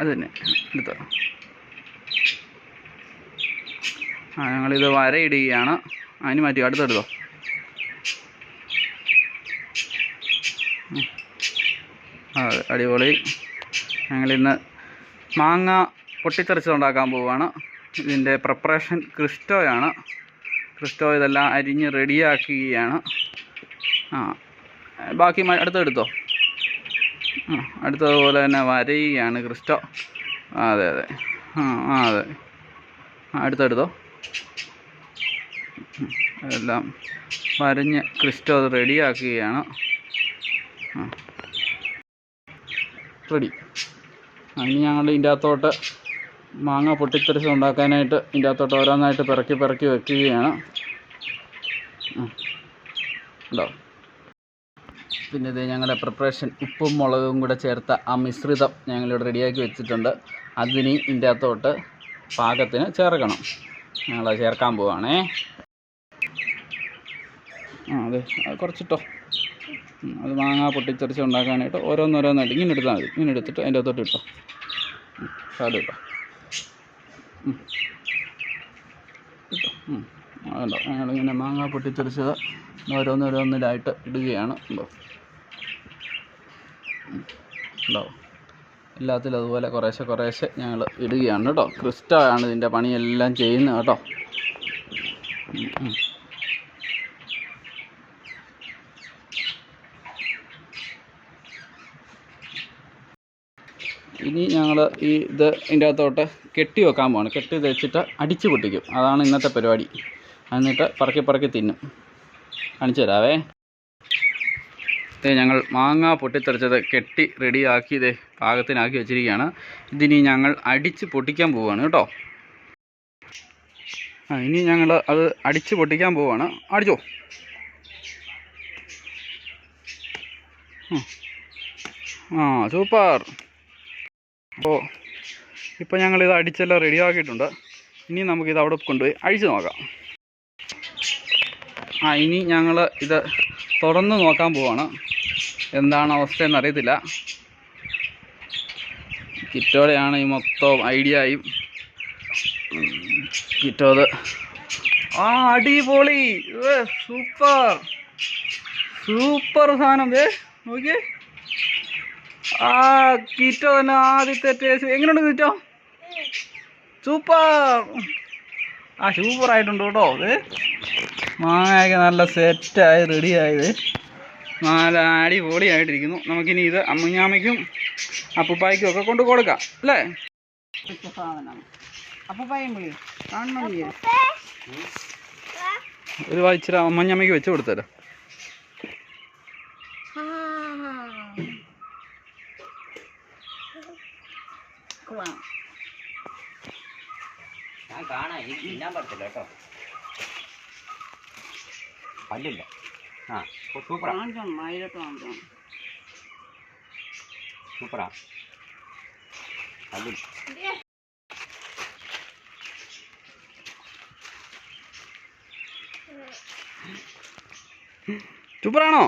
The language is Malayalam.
അത് തന്നെ എടുത്തോ. ആ ഞങ്ങളിത് വരയിടുകയാണ്. അതിന് മാറ്റി അടുത്തെടുത്തോ. അതെ അടിപൊളി. ഞങ്ങളിന്ന് മാങ്ങ പൊട്ടിത്തെറിച്ച് ഉണ്ടാക്കാൻ പോവുകയാണ് ഇതിന്റെ പ്രിപ്പറേഷൻ ക്രിസ്റ്റോയാണ്. ക്രിസ്റ്റോ ഇതെല്ലാം അരിഞ്ഞ് റെഡിയാക്കുകയാണ് ആ ബാക്കി അടുത്തെടുത്തോ. അടുത്തതുപോലെ തന്നെ വരയുകയാണ് ക്രിസ്റ്റോ. അതെ അതെ. ആ അതെ. അടുത്തടുത്തോ. എല്ലാം വരഞ്ഞ് ക്രിസ്റ്റോ അത് റെഡിയാക്കുകയാണ്. റെഡി. ഇനി ഞങ്ങൾ ഇതിന്റെ അകത്തോട്ട് മാങ്ങ പൊട്ടിത്തെറിച്ച് ഉണ്ടാക്കാനായിട്ട് ഇതിന്റെ അകത്തോട്ട് ഓരോന്നായിട്ട് പിറക്കി പിറക്കി വെക്കുകയാണ്. ഉണ്ടോ പിന്നെ ഇത് ഞങ്ങളുടെ പ്രിപ്പറേഷൻ ഉപ്പും മുളകും കൂടെ ചേർത്ത ആ മിശ്രിതം ഞങ്ങളിവിടെ റെഡിയാക്കി വെച്ചിട്ടുണ്ട്. അതിന് ഇതിന്റെ അകത്തോട്ട് പാകത്തിന് ചേർക്കണം. ഞങ്ങളത് ചേർക്കാൻ പോവാണേ. ആ അതെ കുറച്ചിട്ടോ. അത് മാങ്ങ പൊട്ടിച്ചെറിച്ച് ഉണ്ടാക്കാനായിട്ട് ഓരോന്നോരോന്നായിട്ട് ഇങ്ങനെ എടുത്താൽ മതി. ഇങ്ങനെ എടുത്തിട്ട് അതിന്റെ അകത്തോട്ട് ഇട്ടോ. ശകലം ഇട്ടോ. ഇട്ടോ. ഞങ്ങളിങ്ങനെ മാങ്ങ പൊട്ടിച്ചെറിച്ചത് ഓരോന്നോരോന്നിലായിട്ട് ഇടുകയാണ്. ഉണ്ടോ ഉം. ഉണ്ടോ എല്ലാത്തിലും അതുപോലെ കുറേശ്ശെ കുറേശ്ശെ ഞങ്ങൾ ഇടുകയാണ് കേട്ടോ. ക്രിസ്റ്റാണ് ഇതിന്റെ പണിയെല്ലാം ചെയ്യുന്നത് കേട്ടോ. ഇനി ഞങ്ങൾ ഈ ഇത് ഇതിന്റെ അകത്തോട്ട് കെട്ടി വെക്കാൻ പോവാണ്. കെട്ടി വെച്ചിട്ട് അടിച്ചു പൊട്ടിക്കും. അതാണ് ഇന്നത്തെ പരിപാടി. എന്നിട്ട് പറക്കി പറക്കി തിന്നും. കാണിച്ചു തരാവേ. ഇത് ഞങ്ങൾ മാങ്ങ പൊട്ടിത്തെറിച്ചത് കെട്ടി റെഡിയാക്കി ഇത് പാകത്തിനാക്കി വെച്ചിരിക്കുകയാണ്. ഇതിനി ഞങ്ങൾ അടിച്ച് പൊട്ടിക്കാൻ പോവുകയാണ് കേട്ടോ. ആ ഇനി ഞങ്ങൾ അത് അടിച്ച് പൊട്ടിക്കാൻ പോവുകയാണ്. അടിച്ചോ. ആ സൂപ്പർ. അപ്പോൾ ഇപ്പോൾ ഞങ്ങളിത് അടിച്ചെല്ലാം റെഡിയാക്കിയിട്ടുണ്ട്. ഇനി നമുക്കിത് അവിടെ കൊണ്ടുപോയി അഴിച്ച് നോക്കാം. ആ ഇനി ഞങ്ങൾ ഇത് തുറന്ന് നോക്കാൻ പോവാണ്. എന്താണ് അവസ്ഥയെന്ന് അറിയത്തില്ല. കിറ്റോടെയാണ് ഈ മൊത്തം ഐഡിയയും കിറ്റോ അത് ആ അടിപൊളി. ഏ, സൂപ്പർ സൂപ്പർ സാധനം. വേ നോക്കിയേ. ആ കിറ്റോ തന്നെ ആദ്യത്തെ ടേസ്റ്റ് എങ്ങനെയുണ്ട് കിറ്റോ? സൂപ്പർ ആ സൂപ്പർ ആയിട്ടുണ്ട് കേട്ടോ. ഇത് മാങ്ങയൊക്കെ നല്ല സെറ്റായി റെഡിയായത്. നല്ല അടിപൊളിയായിട്ടിരിക്കുന്നു. നമുക്കിനി ഇത് അമ്മുഞ്ഞാമയ്ക്കും അപ്പുപ്പായ്ക്കും ഒക്കെ കൊണ്ട് കൊടുക്കാം അല്ലേ? ഒരു വായിച്ചിട്ട് അമ്മഞ്ഞാമയ്ക്ക് വെച്ച് കൊടുത്തല്ലോ ഞാൻ കാണാം എനിക്ക് ഞാൻ പറ്റില്ല കേട്ടോ. പല്ലില്ല. ആ സൂപ്പറാ. സൂപ്പറാ. പല്ലില്ല സൂപ്പറാണോ?